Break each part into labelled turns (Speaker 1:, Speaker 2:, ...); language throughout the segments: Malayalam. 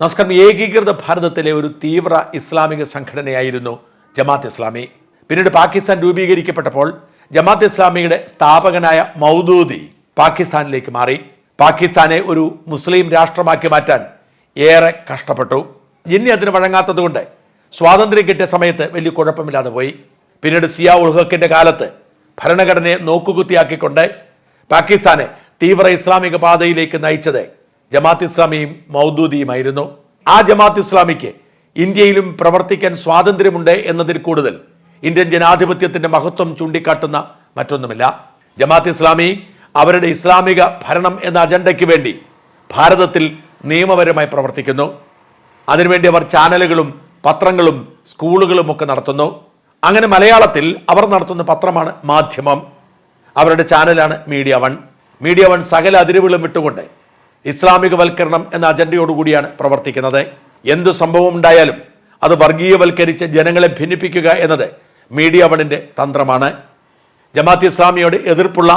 Speaker 1: നമസ്കാരം. ഏകീകൃത ഭാരതത്തിലെ ഒരു തീവ്ര ഇസ്ലാമിക സംഘടനയായിരുന്നു ജമാത്ത് ഇസ്ലാമി. പിന്നീട് പാകിസ്ഥാൻ രൂപീകരിക്കപ്പെട്ടപ്പോൾ ജമാത്ത് ഇസ്ലാമിയുടെ സ്ഥാപകനായ മൗദൂദി പാകിസ്ഥാനിലേക്ക് മാറി. പാകിസ്ഥാനെ ഒരു മുസ്ലിം രാഷ്ട്രമാക്കി മാറ്റാൻ ഏറെ കഷ്ടപ്പെട്ടു. ഇനി അതിന് വഴങ്ങാത്തതുകൊണ്ട് സ്വാതന്ത്ര്യം കിട്ടിയ സമയത്ത് വലിയ കുഴപ്പമില്ലാതെ പോയി. പിന്നീട് സിയാ ഉൾ ഹക്കിന്റെ കാലത്ത് ഭരണഘടനയെ നോക്കുകുത്തിയാക്കിക്കൊണ്ട് പാകിസ്ഥാനെ തീവ്ര ഇസ്ലാമിക പാതയിലേക്ക് നയിച്ചത് ജമാത്ത് ഇസ്ലാമിയും മൗദൂദിയുമായിരുന്നു. ആ ജമാത്ത് ഇസ്ലാമിക്ക് ഇന്ത്യയിലും പ്രവർത്തിക്കാൻ സ്വാതന്ത്ര്യമുണ്ട് എന്നതിൽ കൂടുതൽ ഇന്ത്യൻ ജനാധിപത്യത്തിന്റെ മഹത്വം ചൂണ്ടിക്കാട്ടുന്ന മറ്റൊന്നുമില്ല. ജമാത്ത് ഇസ്ലാമി അവരുടെ ഇസ്ലാമിക ഭരണം എന്ന അജണ്ടയ്ക്ക് വേണ്ടി ഭാരതത്തിൽ നിയമപരമായി പ്രവർത്തിക്കുന്നു. അതിനുവേണ്ടി അവർ ചാനലുകളും പത്രങ്ങളും സ്കൂളുകളും ഒക്കെ നടത്തുന്നു. അങ്ങനെ മലയാളത്തിൽ അവർ നടത്തുന്ന പത്രമാണ് മാധ്യമം. അവരുടെ ചാനലാണ് മീഡിയ വൺ. മീഡിയ വൺ സകല അതിരുകളും വിട്ടുകൊണ്ട് ഇസ്ലാമികവൽക്കരണം എന്ന അജണ്ടയോടുകൂടിയാണ് പ്രവർത്തിക്കുന്നത്. എന്തു സംഭവം ഉണ്ടായാലും അത് വർഗീയവൽക്കരിച്ച് ജനങ്ങളെ ഭിന്നിപ്പിക്കുക എന്നത് മീഡിയ വണിന്റെ തന്ത്രമാണ്. ജമാഅത്ത് ഇസ്ലാമിയോട് എതിർപ്പുള്ള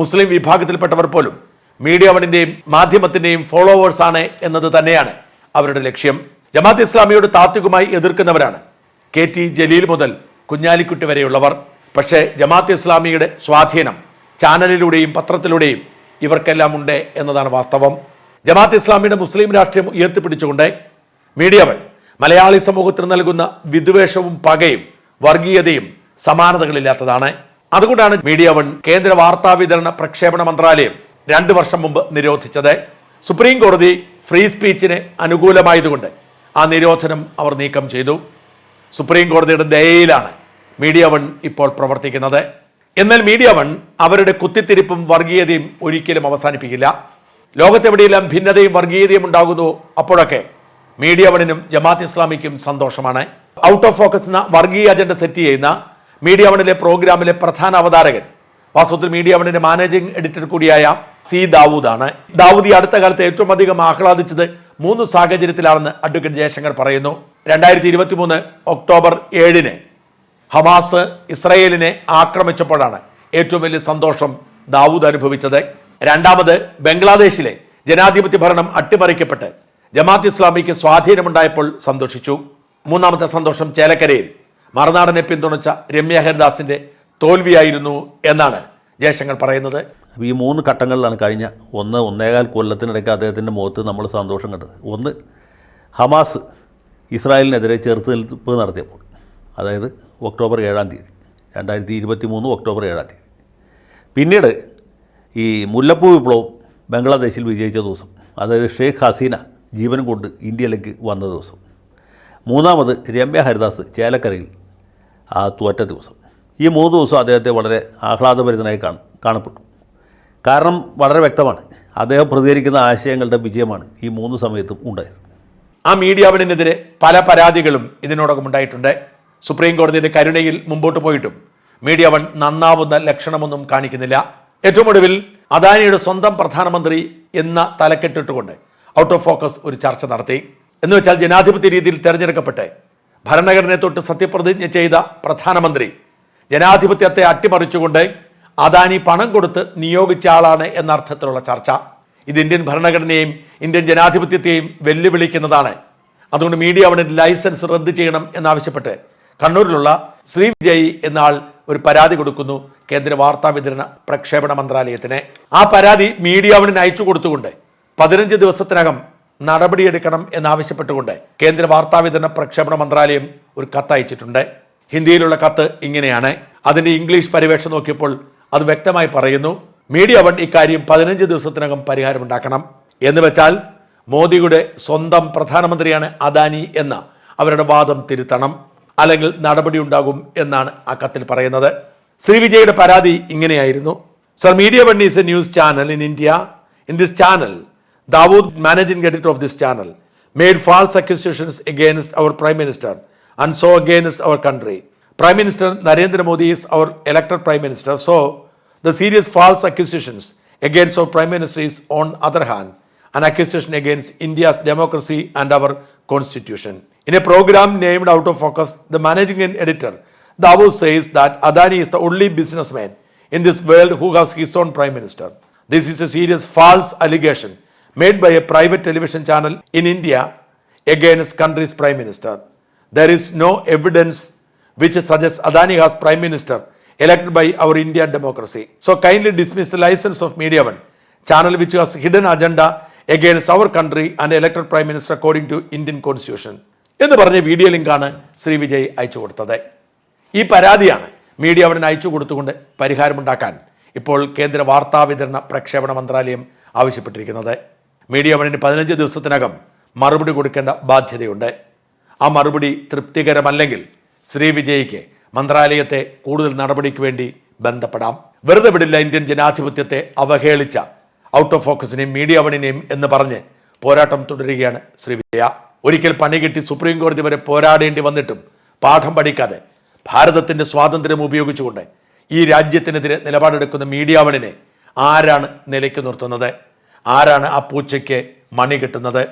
Speaker 1: മുസ്ലിം വിഭാഗത്തിൽപ്പെട്ടവർ പോലും മീഡിയ വണിന്റെയും മാധ്യമത്തിന്റെയും ഫോളോവേഴ്സാണ് എന്നത് തന്നെയാണ് അവരുടെ ലക്ഷ്യം. ജമാഅത്ത് ഇസ്ലാമിയോട് താത്വികമായി എതിർക്കുന്നവരാണ് കെ ടി ജലീൽ മുതൽ കുഞ്ഞാലിക്കുട്ടി വരെയുള്ളവർ. പക്ഷേ ജമാഅത്ത് ഇസ്ലാമിയുടെ സ്വാധീനം ചാനലിലൂടെയും പത്രത്തിലൂടെയും ഇവർക്കെല്ലാം ഉണ്ട് എന്നതാണ് വാസ്തവം. ജമാഅത്ത് ഇസ്ലാമിയുടെ മുസ്ലിം രാഷ്ട്രീയം ഉയർത്തിപ്പിടിച്ചുകൊണ്ട് മീഡിയകൾ മലയാളി സമൂഹത്തിന് നൽകുന്ന വിദ്വേഷവും പകയും വർഗീയതയും സമാനതകളില്ലാത്തതാണ്. അതുകൊണ്ടാണ് മീഡിയ വൺ കേന്ദ്ര വാർത്താ വിതരണ പ്രക്ഷേപണ മന്ത്രാലയം രണ്ട് വർഷം മുമ്പ് നിരോധിച്ചത്. സുപ്രീം കോടതി ഫ്രീ സ്പീച്ചിന് അനുകൂലമായതുകൊണ്ട് ആ നിരോധനം അവർ നീക്കം ചെയ്തു. സുപ്രീം കോടതിയുടെ ദയയിലാണ് മീഡിയ വൺ ഇപ്പോൾ പ്രവർത്തിക്കുന്നത്. എന്നാൽ മീഡിയ വൺ അവരുടെ കുത്തിത്തിരിപ്പും വർഗീയതയും ഒരിക്കലും അവസാനിപ്പിക്കില്ല. ലോകത്തെവിടെയെല്ലാം ഭിന്നതയും വർഗീയതയും ഉണ്ടാകുന്നു അപ്പോഴൊക്കെ മീഡിയ വണിനും ജമാഅത്ത് ഇസ്ലാമിക്കും സന്തോഷമാണ്. ഔട്ട് ഓഫ് ഫോക്കസ് എന്ന വർഗീയ അജണ്ട സെറ്റ് ചെയ്യുന്ന മീഡിയ വണിലെ പ്രോഗ്രാമിലെ പ്രധാന അവതാരകൻ വാസ്തവത്തിൽ മീഡിയ വണിന്റെ മാനേജിംഗ് എഡിറ്റർ കൂടിയായ സി ദാവൂദാണ്. ദാവൂദ് അടുത്ത കാലത്ത് ഏറ്റവും അധികം ആഹ്ലാദിച്ചത് മൂന്ന് സാഹചര്യത്തിലാണെന്ന് അഡ്വക്കേറ്റ് ജയശങ്കർ പറയുന്നു. രണ്ടായിരത്തി ഇരുപത്തി മൂന്ന് ഒക്ടോബർ ഏഴിന് ഹമാസ് ഇസ്രയേലിനെ ആക്രമിച്ചപ്പോഴാണ് ഏറ്റവും വലിയ സന്തോഷം ദാവൂദ് അനുഭവിച്ചത്. രണ്ടാമത് ബംഗ്ലാദേശിലെ ജനാധിപത്യ ഭരണം അട്ടിമറിക്കപ്പെട്ട് ജമാഅത്ത് ഇസ്ലാമിക്ക് സ്വാധീനമുണ്ടായപ്പോൾ സന്തോഷിച്ചു. മൂന്നാമത്തെ സന്തോഷം ചേലക്കരയിൽ മറുനാടനെ പിന്തുണച്ച രമ്യ ഹരിദാസിന്റെ തോൽവിയായിരുന്നു എന്നാണ് ജയശങ്കർ പറയുന്നത്.
Speaker 2: ഈ മൂന്ന് ഘട്ടങ്ങളിലാണ് കഴിഞ്ഞ ഒന്ന് ഒന്നേകാൽ കൊല്ലത്തിനിടയ്ക്ക് അദ്ദേഹത്തിന്റെ മുഖത്ത് നമ്മൾ സന്തോഷം കണ്ടത്. ഒന്ന് ഹമാസ് ഇസ്രായേലിനെതിരെ ചെറുത്ത് നിൽപ്പ് നടത്തിയപ്പോൾ. അതായത് ഒക്ടോബർ ഏഴാം തീയതി രണ്ടായിരത്തി ഇരുപത്തി മൂന്ന് ഒക്ടോബർ ഏഴാം തീയതി. പിന്നീട് ഈ മുല്ലപ്പൂ വിപ്ലവം ബംഗ്ലാദേശിൽ വിജയിച്ച ദിവസം അതായത് ഷെയ്ഖ് ഹസീന ജീവൻ കൊണ്ട് ഇന്ത്യയിലേക്ക് വന്ന ദിവസം. മൂന്നാമത് രമ്യ ഹരിദാസ് ചേലക്കരയിൽ ആ തോറ്റ ദിവസം. ഈ മൂന്ന് ദിവസം അദ്ദേഹത്തെ വളരെ ആഹ്ലാദഭരിതനായി കാണും കാണപ്പെട്ടു. കാരണം വളരെ വ്യക്തമാണ് അദ്ദേഹം പ്രതികരിക്കുന്ന ആശയങ്ങളുടെ വിജയമാണ് ഈ മൂന്ന് സമയത്തും ഉണ്ടായത്.
Speaker 1: ആ മീഡിയ വണിനെതിരെ പല പരാതികളും ഇതിനോടകം ഉണ്ടായിട്ടുണ്ട്. സുപ്രീം കോടതിയുടെ കരുണയിൽ മുമ്പോട്ട് പോയിട്ടും മീഡിയ വൺ നന്നാവുന്ന ലക്ഷണമൊന്നും കാണിക്കുന്നില്ല. ഏറ്റവും ഒടുവിൽ അദാനിയുടെ സ്വന്തം പ്രധാനമന്ത്രി എന്ന തലക്കെട്ടിട്ടുകൊണ്ട് ഔട്ട് ഓഫ് ഫോക്കസ് ഒരു ചർച്ച നടത്തി. എന്ന് വെച്ചാൽ ജനാധിപത്യ രീതിയിൽ തെരഞ്ഞെടുക്കപ്പെട്ട് ഭരണഘടനയെ തൊട്ട് സത്യപ്രതിജ്ഞ ചെയ്ത പ്രധാനമന്ത്രി ജനാധിപത്യത്തെ അട്ടിമറിച്ചുകൊണ്ട് അദാനി പണം കൊടുത്ത് നിയോഗിച്ച ആളാണ് എന്ന അർത്ഥത്തിലുള്ള ചർച്ച. ഇത് ഇന്ത്യൻ ഭരണഘടനയെയും ഇന്ത്യൻ ജനാധിപത്യത്തെയും വെല്ലുവിളിക്കുന്നതാണ്. അതുകൊണ്ട് മീഡിയ അവിടെ ലൈസൻസ് റദ്ദ് ചെയ്യണം എന്നാവശ്യപ്പെട്ട് കണ്ണൂരിലുള്ള ശ്രീ വിജയ് ഒരു പരാതി കൊടുക്കുന്നു കേന്ദ്ര വാർത്താ വിതരണ പ്രക്ഷേപണ മന്ത്രാലയത്തിന്. ആ പരാതി മീഡിയ അവണിന് അയച്ചു കൊടുത്തുകൊണ്ട് പതിനഞ്ച് ദിവസത്തിനകം നടപടിയെടുക്കണം എന്നാവശ്യപ്പെട്ടുകൊണ്ട് കേന്ദ്ര വാർത്താ വിതരണ പ്രക്ഷേപണ മന്ത്രാലയം ഒരു കത്ത് അയച്ചിട്ടുണ്ട്. ഹിന്ദിയിലുള്ള കത്ത് ഇങ്ങനെയാണ്. അതിന്റെ ഇംഗ്ലീഷ് പരിവേഷം നോക്കിയപ്പോൾ അത് വ്യക്തമായി പറയുന്നു മീഡിയ വൺ ഇക്കാര്യം പതിനഞ്ച് ദിവസത്തിനകം പരിഹാരമുണ്ടാക്കണം. എന്ന് വെച്ചാൽ മോദിയുടെ സ്വന്തം പ്രധാനമന്ത്രിയാണ് അദാനി എന്ന അവരുടെ വാദം തിരുത്തണം. അല്ലെങ്കിൽ നടപടിയുണ്ടാകും എന്നാണ് ആ കത്തിൽ പറയുന്നത്. ശ്രീവിജയുടെ പരാതി ഇങ്ങനെയായിരുന്നു. Sir media one is a news channel in India in this channel Dawood managing editor of this channel made false accusations against our prime minister and so against our country prime minister Narendra Modi is our elected prime minister so the serious false accusations against our prime minister is on other hand and accusation against India's democracy and our constitution. In a program named Out of Focus, the managing editor, Davos says that Adani is the only businessman in this world who has his own Prime Minister. This is a serious false allegation made by a private television channel in India against country's prime minister. There is no evidence which suggests Adani has prime minister elected by our Indian democracy. So kindly dismiss the license of Media One, channel which has hidden agenda against our country and elected prime minister according to Indian constitution എന്ന് പറഞ്ഞ വീഡിയോ ലിങ്കാണ് ശ്രീ വിജയ് അയച്ചു കൊടുത്തത്. ഈ പരാതിയാണ് മീഡിയ അവിടെ അയച്ചു കൊടുത്തുകൊണ്ട് പരിഹാരമുണ്ടാക്കാൻ ഇപ്പോൾ കേന്ദ്ര വാർത്താവിതരണ പ്രക്ഷേപണ മന്ത്രാലയം ആവശ്യപ്പെട്ടിരിക്കുന്നത്. മീഡിയ വണിന് പതിനഞ്ച് ദിവസത്തിനകം മറുപടി കൊടുക്കേണ്ട ബാധ്യതയുണ്ട്. ആ മറുപടി തൃപ്തികരമല്ലെങ്കിൽ ശ്രീ വിജയ്ക്ക് മന്ത്രാലയത്തെ കൂടുതൽ നടപടിക്ക് വേണ്ടി ബന്ധപ്പെടാം. വെറുതെ വിടില്ല ഇന്ത്യൻ ജനാധിപത്യത്തെ അവഹേളിച്ച ഔട്ട് ഓഫ് ഫോക്കസിനെയും മീഡിയ വണിനെയും എന്ന് പറഞ്ഞ് പോരാട്ടം തുടരുകയാണ് ശ്രീ വിജയ. ഒരിക്കൽ പണി കിട്ടി സുപ്രീം കോടതി വരെ പോരാടേണ്ടി വന്നിട്ടും പാഠം പഠിക്കാതെ ഭാരതത്തിന്റെ സ്വാതന്ത്ര്യം ഉപയോഗിച്ചുകൊണ്ട് ഈ രാജ്യത്തിനെതിരെ നിലപാടെടുക്കുന്ന മീഡിയ വണിനെ ആരാണ് നിലയ്ക്ക് നിർത്തുന്നത്? ആരാണ് ആ പൂച്ചയ്ക്ക് മണി കിട്ടുന്നത്?